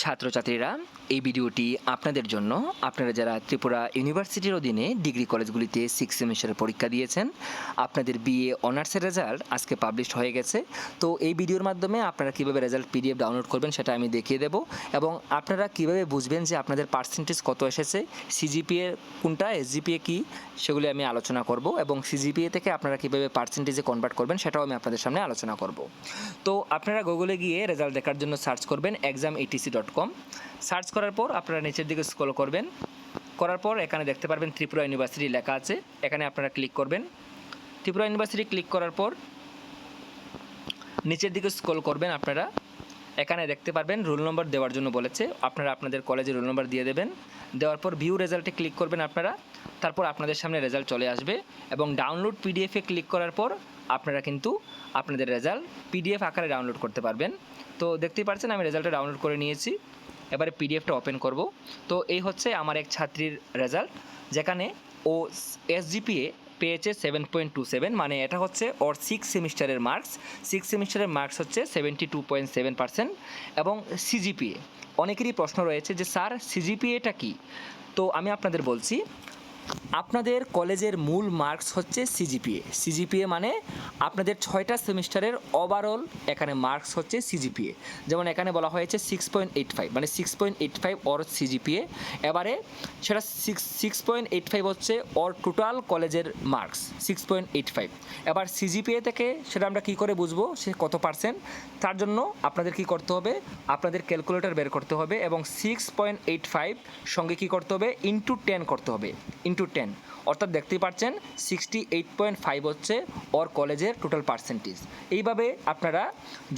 ছাত্রছাত্রীরা, এই ভিডিওটি আপনাদের জন্য। আপনারা যারা ত্রিপুরা ইউনিভার্সিটির অধীনে ডিগ্রি কলেজগুলিতে সিক্স সেমিস্টারের পরীক্ষা দিয়েছেন, আপনাদের বিএ অনার্সের রেজাল্ট আজকে পাবলিশ হয়ে গেছে। তো এই ভিডিওর মাধ্যমে আপনারা কীভাবে রেজাল্ট পিডিএফ ডাউনলোড করবেন সেটা আমি দেখিয়ে দেবো এবং আপনারা কীভাবে বুঝবেন যে আপনাদের পার্সেন্টেজ কত এসেছে সিজিপিএ কোনটা এসজিপিএ কী, সেগুলি আমি আলোচনা করব এবং সিজিপিএ থেকে আপনারা কীভাবে পার্সেন্টেজে কনভার্ট করবেন সেটাও আমি আপনাদের সামনে আলোচনা করব। তো আপনারা গুগলে গিয়ে রেজাল্ট দেখার জন্য সার্চ করবেন exam ATC dot com search করার পর আপনারা নিচের দিকে স্ক্রল করবেন। করার পর এখানে দেখতে পারবেন ত্রিপুরা ইউনিভার্সিটি লেখা আছে। এখানে আপনারা ক্লিক করবেন। ত্রিপুরা ইউনিভার্সিটি ক্লিক করার পর নিচের দিকে স্ক্রল করবেন আপনারা। এখানে দেখতে পারবেন রোল নম্বর দেওয়ার জন্য বলেছে। আপনারা আপনাদের কলেজে রোল নম্বর দিয়ে দেবেন। দেওয়ার পর ভিউ রেজাল্টে ক্লিক করবেন আপনারা। তারপর আপনাদের সামনে রেজাল্ট চলে আসবে এবং ডাউনলোড পিডিএফে ক্লিক করার পর আপনারা কিন্তু আপনাদের রেজাল্ট পিডিএফ আকারে ডাউনলোড করতে পারবেন। তো দেখতেই পাচ্ছেন আমি রেজাল্টটা ডাউনলোড করে নিয়েছি। এবারে পিডিএফটা ওপেন করব। তো এই হচ্ছে আমার এক ছাত্রীর রেজাল্ট, যেখানে ও এসজিপিএ পেয়েছে সেভেন পয়েন্ট টু সেভেন মানে এটা হচ্ছে ওর সিক্স সেমিস্টারের মার্কস সিক্স সেমিস্টারের মার্কস হচ্ছে seventy two point seven percent এবং সিজিপিএ অনেকেরই প্রশ্ন রয়েছে যে, স্যার সিজিপিএটা কি? তো আমি আপনাদের বলছি আপনাদের কলেজের মূল মার্কস হচ্ছে সিজিপিএ সিজিপিএ মানে আপনাদের ছয়টা সেমিস্টারের ওভারঅল এখানে মার্কস হচ্ছে সিজিপিএ যেমন এখানে বলা হয়েছে সিক্স পয়েন্ট এইট ফাইভ মানে সিক্স পয়েন্ট এইট ফাইভ ওর সিজিপিএ এবারে সেটা six six point eight five হচ্ছে অর টোটাল কলেজের marks six point eight five এবার সিজিপিএ থেকে সেটা আমরা কী করে বুঝব? সে কত পার্সেন্ট তার জন্য আপনাদের কি করতে হবে? আপনাদের ক্যালকুলেটর বের করতে হবে এবং সিক্স পয়েন্ট এইট ফাইভ সঙ্গে কী করতে হবে? ইন্টু টেন করতে হবে। ইন্টু টেন অর্থাৎ দেখতেই পাচ্ছেন সিক্সটি এইট পয়েন্ট ফাইভ হচ্ছে ওর কলেজের টোটাল পার্সেন্টেজ এইভাবে আপনারা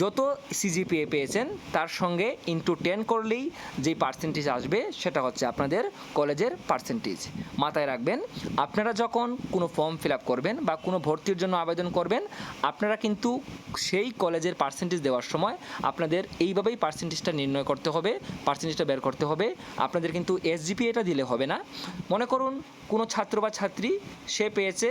যত সিজিপিএ পেয়েছেন, তার সঙ্গে ইন্টু টেন করলেই যেই পার্সেন্টেজ আসবে, সেটা হচ্ছে আপনাদের কলেজের পার্সেন্টেজ মাথায় রাখবেন, আপনারা যখন কোনো ফর্ম ফিল আপ করবেন বা কোনো ভর্তির জন্য আবেদন করবেন, আপনারা কিন্তু সেই কলেজের পার্সেন্টেজ দেওয়ার সময় আপনাদের এইভাবেই পার্সেন্টেজটা নির্ণয় করতে হবে পার্সেন্টেজটা বের করতে হবে। আপনাদের কিন্তু এসজিপিএটা দিলে হবে না। মনে করুন কোনো ছাত্র বা ছাত্রী, সে পেয়েছে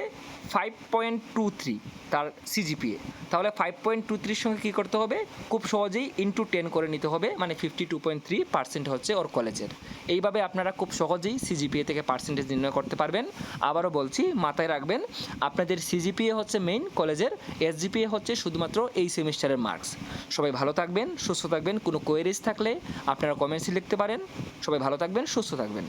ফাইভ পয়েন্ট টু থ্রি তার সিজিপিএ তাহলে ফাইভ পয়েন্ট টু থ্রির সঙ্গে কী করতে হবে? খুব সহজেই ইন্টু টেন করে নিতে হবে মানে fifty two point three percent হচ্ছে ওর কলেজের এইভাবে আপনারা খুব সহজেই সিজিপিএ থেকে পার্সেন্টেজ নির্ণয় করতে পারবেন। আবারও বলছি, মাথায় রাখবেন, আপনাদের সিজিপিএ হচ্ছে মেইন কলেজের এসজিপিএ হচ্ছে শুধুমাত্র এই সেমিস্টারের মার্কস সবাই ভালো থাকবেন, সুস্থ থাকবেন, কোনো কোয়েরিজ থাকলে আপনারা কমেন্টসে লিখতে পারেন। সবাই ভালো থাকবেন, সুস্থ থাকবেন।